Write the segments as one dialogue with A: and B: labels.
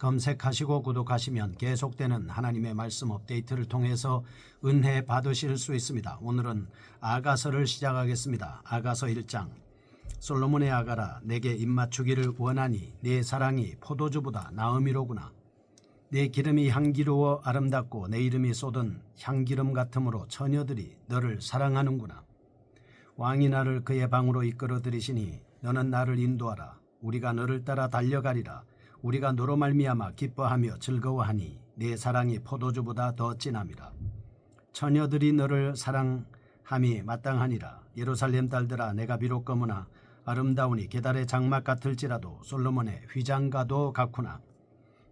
A: 검색하시고 구독하시면 계속되는 하나님의 말씀 업데이트를 통해서 은혜 받으실 수 있습니다. 오늘은 아가서를 시작하겠습니다. 아가서 1장 솔로몬의 아가라 내게 입맞추기를 원하니 내 사랑이 포도주보다 나음이로구나. 내 기름이 향기로워 아름답고 내 이름이 쏟은 향기름 같으므로 처녀들이 너를 사랑하는구나. 왕이 나를 그의 방으로 이끌어 들이시니 너는 나를 인도하라. 우리가 너를 따라 달려가리라. 우리가 너로 말미암아 기뻐하며 즐거워하니 내 사랑이 포도주보다 더 진함이라. 처녀들이 너를 사랑함이 마땅하니라. 예루살렘 딸들아 내가 비록 거무나 아름다우니 계달의 장막 같을지라도 솔로몬의 휘장가도 같구나.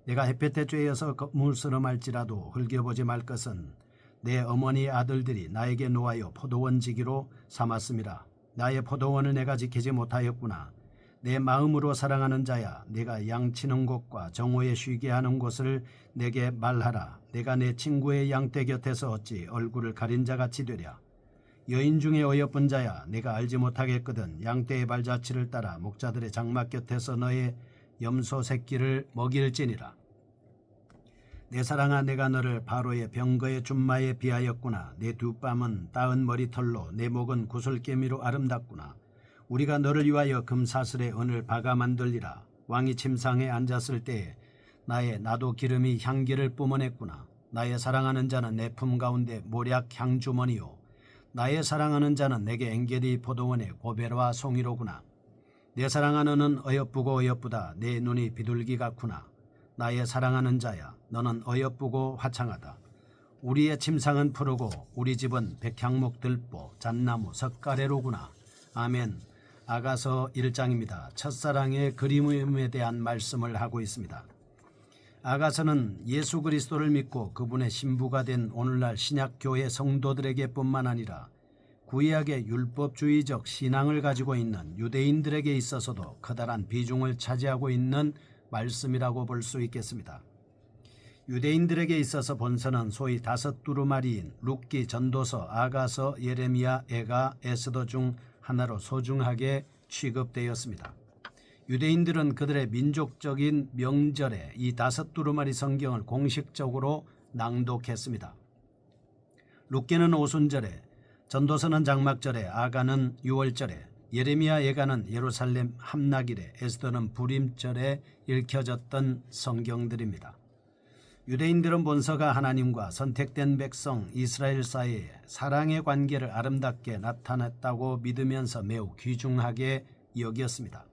A: 내가 햇볕에 쬐어서 물스름할지라도 흘겨보지 말 것은 내 어머니 아들들이 나에게 놓아여 포도원 지기로 삼았음이라. 나의 포도원을 내가 지키지 못하였구나. 내 마음으로 사랑하는 자야, 내가 양치는 곳과 정오에 쉬게 하는 곳을 내게 말하라. 내가 내 친구의 양떼 곁에서 어찌 얼굴을 가린 자같이 되랴. 여인 중에 어여쁜 자야, 내가 알지 못하겠거든 양떼의 발자취를 따라 목자들의 장막 곁에서 너의 염소 새끼를 먹일지니라. 내 사랑아 내가 너를 바로의 병거의 준마에 비하였구나. 내 두 뺨은 따은 머리털로 내 목은 구슬개미로 아름답구나. 우리가 너를 위하여 금사슬에 은을 박아 만들리라. 왕이 침상에 앉았을 때에 나의 나도 기름이 향기를 뿜어냈구나. 나의 사랑하는 자는 내 품 가운데 모략 향주머니요. 나의 사랑하는 자는 내게 엥게리 포도원의 고베라와 송이로구나. 내 사랑하는 는 어여쁘고 어여쁘다. 내 눈이 비둘기 같구나. 나의 사랑하는 자야, 너는 어여쁘고 화창하다. 우리의 침상은 푸르고 우리 집은 백향목 들보, 잣나무, 석가래로구나. 아멘. 아가서 1장입니다. 첫사랑의 그림에 대한 말씀을 하고 있습니다. 아가서는 예수 그리스도를 믿고 그분의 신부가 된 오늘날 신약교회 성도들에게 뿐만 아니라 구약의 율법주의적 신앙을 가지고 있는 유대인들에게 있어서도 커다란 비중을 차지하고 있는 말씀이라고 볼 수 있겠습니다. 유대인들에게 있어서 본서는 소위 다섯 두루마리인 룻기, 전도서, 아가서, 예레미야, 에가, 에스더 중 하나로 소중하게 취급되었습니다. 유대인들은 그들의 민족적인 명절에 이 다섯 두루마리 성경을 공식적으로 낭독했습니다. 룻기는 오순절에, 전도서는 장막절에, 아가는 유월절에, 예레미야 예가는 예루살렘 함락일에 에스더는 불임절에 읽혀졌던 성경들입니다. 유대인들은 본서가 하나님과 선택된 백성 이스라엘 사이에 사랑의 관계를 아름답게 나타냈다고 믿으면서 매우 귀중하게 여겼습니다.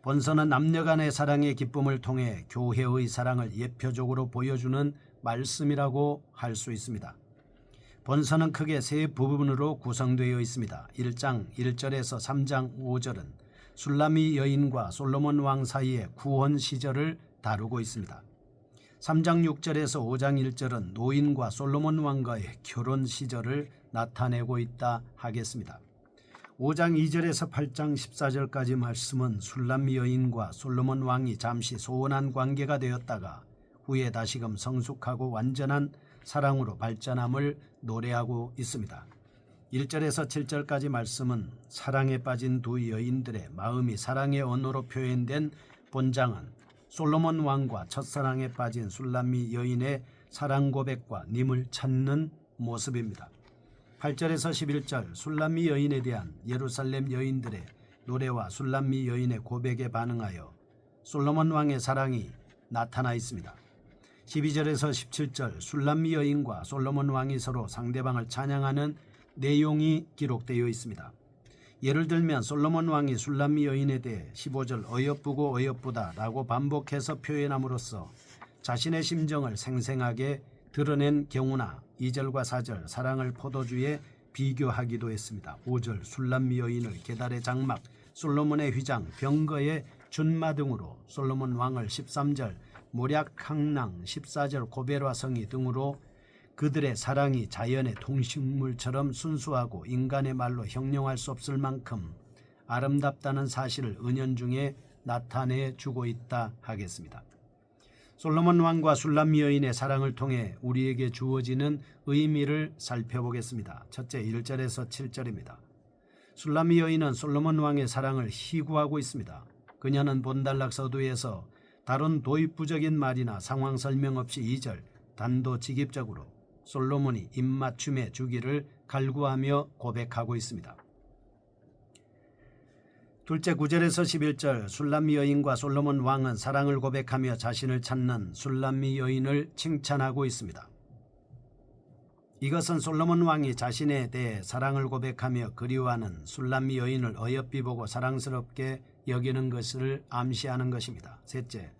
A: 본서는 남녀 간의 사랑의 기쁨을 통해 교회의 사랑을 예표적으로 보여주는 말씀이라고 할 수 있습니다. 본서는 크게 세 부분으로 구성되어 있습니다. 1장 1절에서 3장 5절은 술라미 여인과 솔로몬 왕 사이의 구원 시절을 다루고 있습니다. 3장 6절에서 5장 1절은 노인과 솔로몬 왕과의 결혼 시절을 나타내고 있다 하겠습니다. 5장 2절에서 8장 14절까지 말씀은 술람미 여인과 솔로몬 왕이 잠시 소원한 관계가 되었다가 후에 다시금 성숙하고 완전한 사랑으로 발전함을 노래하고 있습니다. 1절에서 7절까지 말씀은 사랑에 빠진 두 여인들의 마음이 사랑의 언어로 표현된 본장은 솔로몬 왕과 첫사랑에 빠진 술람미 여인의 사랑 고백과 님을 찾는 모습입니다. 8절에서 11절 술람미 여인에 대한 예루살렘 여인들의 노래와 술람미 여인의 고백에 반응하여 솔로몬 왕의 사랑이 나타나 있습니다. 12절에서 17절 술람미 여인과 솔로몬 왕이 서로 상대방을 찬양하는 내용이 기록되어 있습니다. 예를 들면 솔로몬 왕이 술람미 여인에 대해 15절 어여쁘고 어여쁘다라고 반복해서 표현함으로써 자신의 심정을 생생하게 드러낸 경우나 2절과 4절 사랑을 포도주에 비교하기도 했습니다. 5절 술람미 여인을 계달의 장막, 솔로몬의 휘장, 병거의 준마 등으로 솔로몬 왕을 13절 모략 항랑 14절 고베라 성이 등으로 그들의 사랑이 자연의 동식물처럼 순수하고 인간의 말로 형용할 수 없을 만큼 아름답다는 사실을 은연중에 나타내 주고 있다 하겠습니다. 솔로몬 왕과 술람미 여인의 사랑을 통해 우리에게 주어지는 의미를 살펴보겠습니다. 첫째 1절에서 7절입니다. 술람미 여인은 솔로몬 왕의 사랑을 희구하고 있습니다. 그녀는 본달락 서두에서 다른 도입부적인 말이나 상황 설명 없이 2절 단도직입적으로 솔로몬이 입맞춤의 주기를 갈구하며 고백하고 있습니다. 둘째 9절에서 11절 술람미 여인과 솔로몬 왕은 사랑을 고백하며 자신을 찾는 술람미 여인을 칭찬하고 있습니다. 이것은 솔로몬 왕이 자신에 대해 사랑을 고백하며 그리워하는 술람미 여인을 어여삐 보고 사랑스럽게 여기는 것을 암시하는 것입니다. 셋째,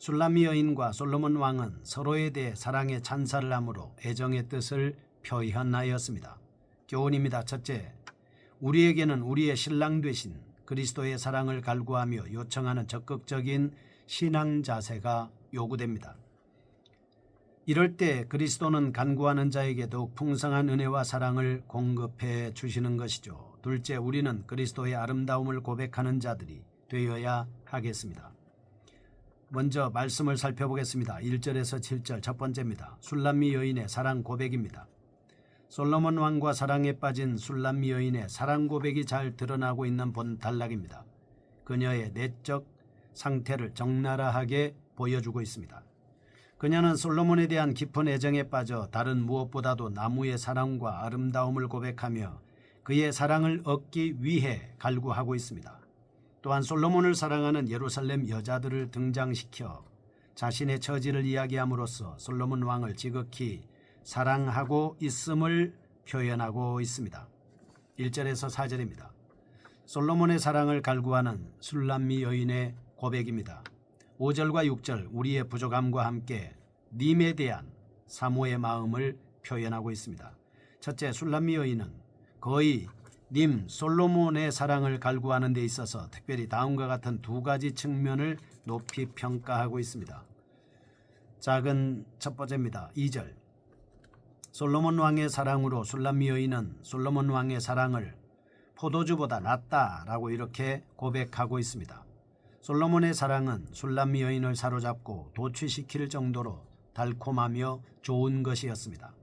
A: 술람미 여인과 솔로몬 왕은 서로에 대해 사랑의 찬사를 함으로 애정의 뜻을 표현하였습니다. 교훈입니다. 첫째, 우리에게는 우리의 신랑 되신 그리스도의 사랑을 갈구하며 요청하는 적극적인 신앙 자세가 요구됩니다. 이럴 때 그리스도는 간구하는 자에게 더욱 풍성한 은혜와 사랑을 공급해 주시는 것이죠. 둘째, 우리는 그리스도의 아름다움을 고백하는 자들이 되어야 하겠습니다. 먼저 말씀을 살펴보겠습니다. 1절에서 7절 첫 번째입니다. 술람미 여인의 사랑 고백입니다. 솔로몬 왕과 사랑에 빠진 술람미 여인의 사랑 고백이 잘 드러나고 있는 본 단락입니다. 그녀의 내적 상태를 적나라하게 보여주고 있습니다. 그녀는 솔로몬에 대한 깊은 애정에 빠져 다른 무엇보다도 나무의 사랑과 아름다움을 고백하며 그의 사랑을 얻기 위해 갈구하고 있습니다. 또한 솔로몬을 사랑하는 예루살렘 여자들을 등장시켜 자신의 처지를 이야기함으로써 솔로몬 왕을 지극히 사랑하고 있음을 표현하고 있습니다. 1절에서 4절입니다. 솔로몬의 사랑을 갈구하는 술람미 여인의 고백입니다. 5절과 6절 우리의 부족함과 함께 님에 대한 사모의 마음을 표현하고 있습니다. 첫째 술람미 여인은 거의 님 솔로몬의 사랑을 갈구하는 데 있어서 특별히 다음과 같은 두 가지 측면을 높이 평가하고 있습니다. 작은 첫 번째입니다. 2절 솔로몬 왕의 사랑으로 술람미 여인은 솔로몬 왕의 사랑을 포도주보다 낫다라고 이렇게 고백하고 있습니다. 솔로몬의 사랑은 술람미 여인을 사로잡고 도취시킬 정도로 달콤하며 좋은 것이었습니다.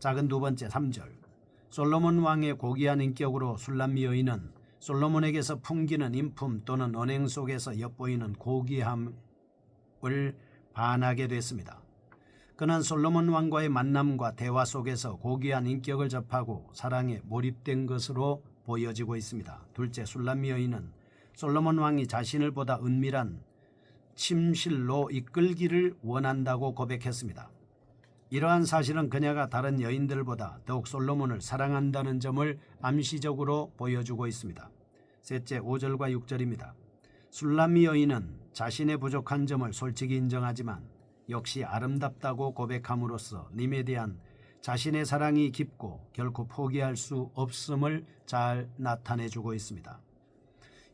A: 작은 두 번째 3절 솔로몬 왕의 고귀한 인격으로 술람미 여인은 솔로몬에게서 풍기는 인품 또는 언행 속에서 엿보이는 고귀함을 반하게 됐습니다. 그는 솔로몬 왕과의 만남과 대화 속에서 고귀한 인격을 접하고 사랑에 몰입된 것으로 보여지고 있습니다. 둘째 술람미 여인은 솔로몬 왕이 자신을 보다 은밀한 침실로 이끌기를 원한다고 고백했습니다. 이러한 사실은 그녀가 다른 여인들보다 더욱 솔로몬을 사랑한다는 점을 암시적으로 보여주고 있습니다. 셋째 5절과 6절입니다. 술람미 여인은 자신의 부족한 점을 솔직히 인정하지만 역시 아름답다고 고백함으로써 님에 대한 자신의 사랑이 깊고 결코 포기할 수 없음을 잘 나타내주고 있습니다.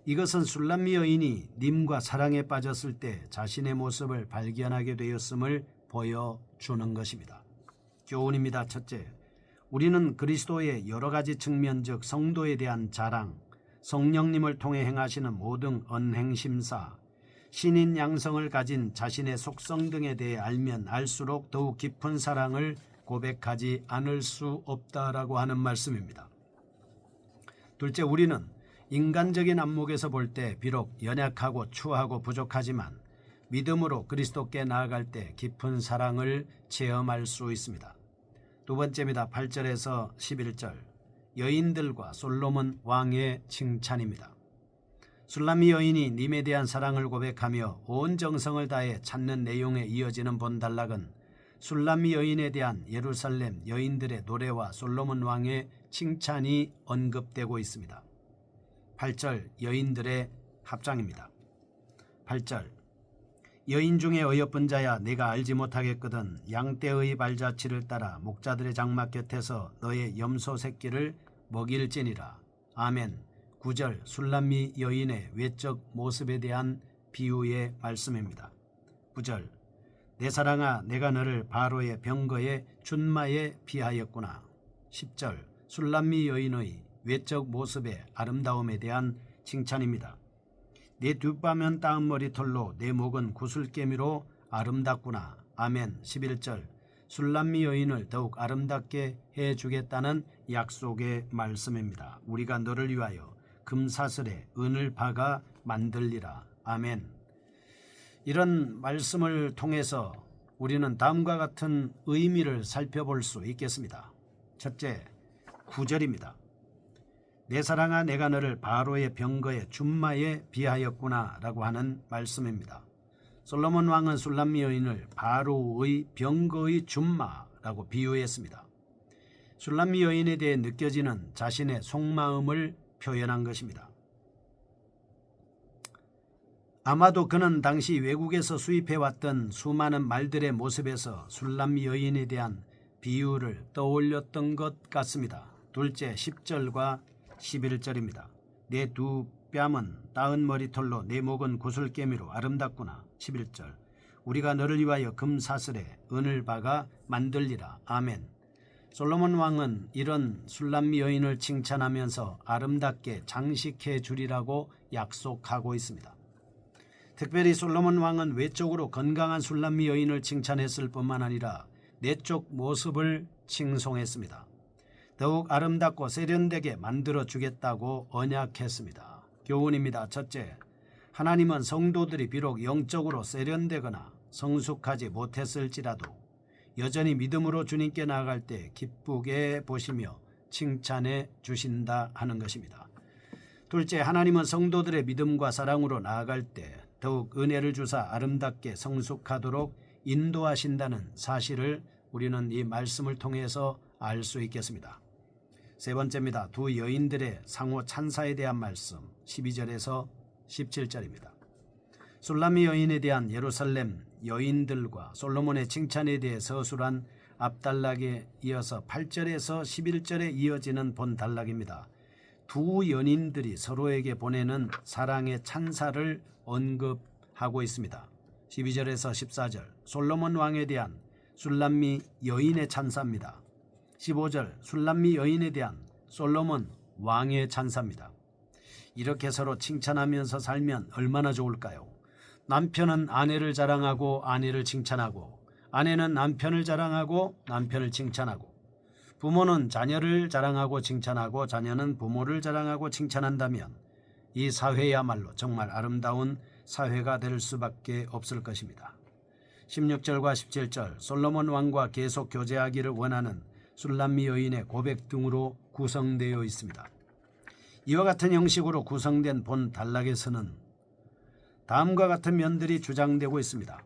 A: 이것은 술람미 여인이 님과 사랑에 빠졌을 때 자신의 모습을 발견하게 되었음을 보여 주는 것입니다. 교훈입니다. 첫째, 우리는 그리스도의 여러 가지 측면 즉 성도에 대한 자랑, 성령님을 통해 행하시는 모든 언행심사, 신인 양성을 가진 자신의 속성 등에 대해 알면 알수록 더욱 깊은 사랑을 고백하지 않을 수 없다라고 하는 말씀입니다. 둘째, 우리는 인간적인 안목에서 볼 때 비록 연약하고 추하고 부족하지만 믿음으로 그리스도께 나아갈 때 깊은 사랑을 체험할 수 있습니다. 두 번째입니다. 8절에서 11절 여인들과 솔로몬 왕의 칭찬입니다. 술람미 여인이 님에 대한 사랑을 고백하며 온 정성을 다해 찾는 내용에 이어지는 본단락은 술람미 여인에 대한 예루살렘 여인들의 노래와 솔로몬 왕의 칭찬이 언급되고 있습니다. 8절 여인들의 합장입니다. 8절 여인 중에 어여쁜 자야 내가 알지 못하겠거든 양떼의 발자취를 따라 목자들의 장막 곁에서 너의 염소 새끼를 먹일지니라. 아멘. 9절 술람미 여인의 외적 모습에 대한 비유의 말씀입니다. 9절 내 사랑아 내가 너를 바로의 병거의 준마에 비하였구나. 10절 술람미 여인의 외적 모습의 아름다움에 대한 칭찬입니다. 내 뒷밤은 따은 머리털로 내 목은 구슬개미로 아름답구나. 아멘. 11절 술람미 여인을 더욱 아름답게 해 주겠다는 약속의 말씀입니다. 우리가 너를 위하여 금사슬에 은을 박아 만들리라. 아멘. 이런 말씀을 통해서 우리는 다음과 같은 의미를 살펴볼 수 있겠습니다. 첫째, 구절입니다. 내 사랑아 내가 너를 바로의 병거의 준마에 비하였구나라고 하는 말씀입니다. 솔로몬 왕은 술람미 여인을 바로의 병거의 준마라고 비유했습니다. 술람미 여인에 대해 느껴지는 자신의 속마음을 표현한 것입니다. 아마도 그는 당시 외국에서 수입해왔던 수많은 말들의 모습에서 술람미 여인에 대한 비유를 떠올렸던 것 같습니다. 둘째 10절과 11절입니다. 내 두 뺨은 따은 머리털로 내 목은 구슬개미로 아름답구나. 11절 우리가 너를 위하여 금사슬에 은을 박아 만들리라. 아멘. 솔로몬 왕은 이런 술람미 여인을 칭찬하면서 아름답게 장식해 주리라고 약속하고 있습니다. 특별히 솔로몬 왕은 외적으로 건강한 술람미 여인을 칭찬했을 뿐만 아니라 내적 모습을 칭송했습니다. 더욱 아름답고 세련되게 만들어 주겠다고 언약했습니다. 교훈입니다. 첫째, 하나님은 성도들이 비록 영적으로 세련되거나 성숙하지 못했을지라도 여전히 믿음으로 주님께 나아갈 때 기쁘게 보시며 칭찬해 주신다 하는 것입니다. 둘째, 하나님은 성도들의 믿음과 사랑으로 나아갈 때 더욱 은혜를 주사 아름답게 성숙하도록 인도하신다는 사실을 우리는 이 말씀을 통해서 알 수 있겠습니다. 세 번째입니다. 두 여인들의 상호 찬사에 대한 말씀 12절에서 17절입니다. 술라미 여인에 대한 예루살렘 여인들과 솔로몬의 칭찬에 대해 서술한 앞단락에 이어서 8절에서 11절에 이어지는 본 단락입니다. 두 연인들이 서로에게 보내는 사랑의 찬사를 언급하고 있습니다. 12절에서 14절 솔로몬 왕에 대한 술람미 여인의 찬사입니다. 15절 술람미 여인에 대한 솔로몬 왕의 찬사입니다. 이렇게 서로 칭찬하면서 살면 얼마나 좋을까요? 남편은 아내를 자랑하고 아내를 칭찬하고 아내는 남편을 자랑하고 남편을 칭찬하고 부모는 자녀를 자랑하고 칭찬하고 자녀는 부모를 자랑하고 칭찬한다면 이 사회야말로 정말 아름다운 사회가 될 수밖에 없을 것입니다. 16절과 17절 솔로몬 왕과 계속 교제하기를 원하는 술람미 여인의 고백 등으로 구성되어 있습니다. 이와 같은 형식으로 구성된 본 단락에서는 다음과 같은 면들이 주장되고 있습니다.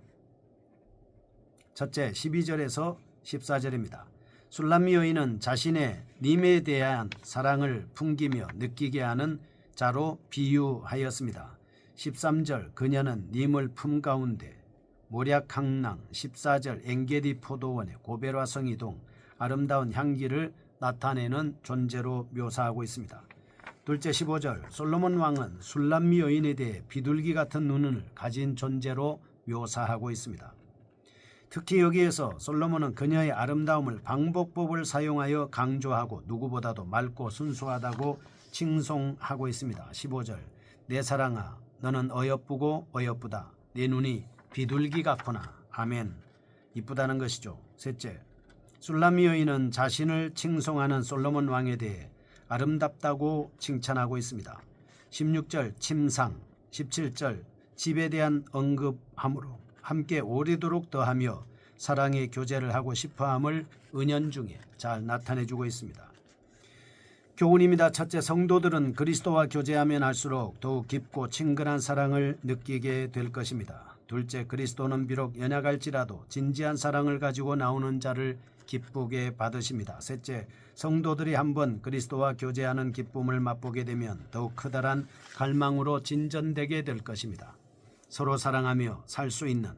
A: 첫째 12절에서 14절입니다. 술람미 여인은 자신의 님에 대한 사랑을 풍기며 느끼게 하는 자로 비유하였습니다. 13절 그녀는 님을 품 가운데 모략항랑 14절 엥게디 포도원의 고베라 성 이동 아름다운 향기를 나타내는 존재로 묘사하고 있습니다. 둘째 15절 솔로몬 왕은 술람미 여인에 대해 비둘기 같은 눈을 가진 존재로 묘사하고 있습니다. 특히 여기에서 솔로몬은 그녀의 아름다움을 방법법을 사용하여 강조하고 누구보다도 맑고 순수하다고 칭송하고 있습니다. 15절 내 사랑아 너는 어여쁘고 어여쁘다 내 눈이 비둘기 같구나 아멘 이쁘다는 것이죠. 셋째 술람미 여인은 자신을 칭송하는 솔로몬 왕에 대해 아름답다고 칭찬하고 있습니다. 16절 침상, 17절 집에 대한 언급함으로 함께 오래도록 더하며 사랑의 교제를 하고 싶어함을 은연중에 잘 나타내주고 있습니다. 교훈입니다. 첫째, 성도들은 그리스도와 교제하면 할수록 더욱 깊고 친근한 사랑을 느끼게 될 것입니다. 둘째, 그리스도는 비록 연약할지라도 진지한 사랑을 가지고 나오는 자를 기쁘게 받으십니다. 셋째, 성도들이 한번 그리스도와 교제하는 기쁨을 맛보게 되면 더욱 커다란 갈망으로 진전되게 될 것입니다. 서로 사랑하며 살 수 있는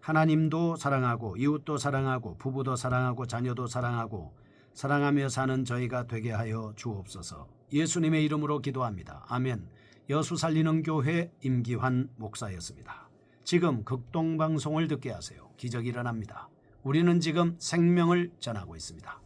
A: 하나님도 사랑하고 이웃도 사랑하고 부부도 사랑하고 자녀도 사랑하고 사랑하며 사는 저희가 되게 하여 주옵소서. 예수님의 이름으로 기도합니다. 아멘. 여수 살리는 교회 임기환 목사였습니다. 지금 극동 방송을 듣게 하세요. 기적이 일어납니다. 우리는 지금 생명을 전하고 있습니다.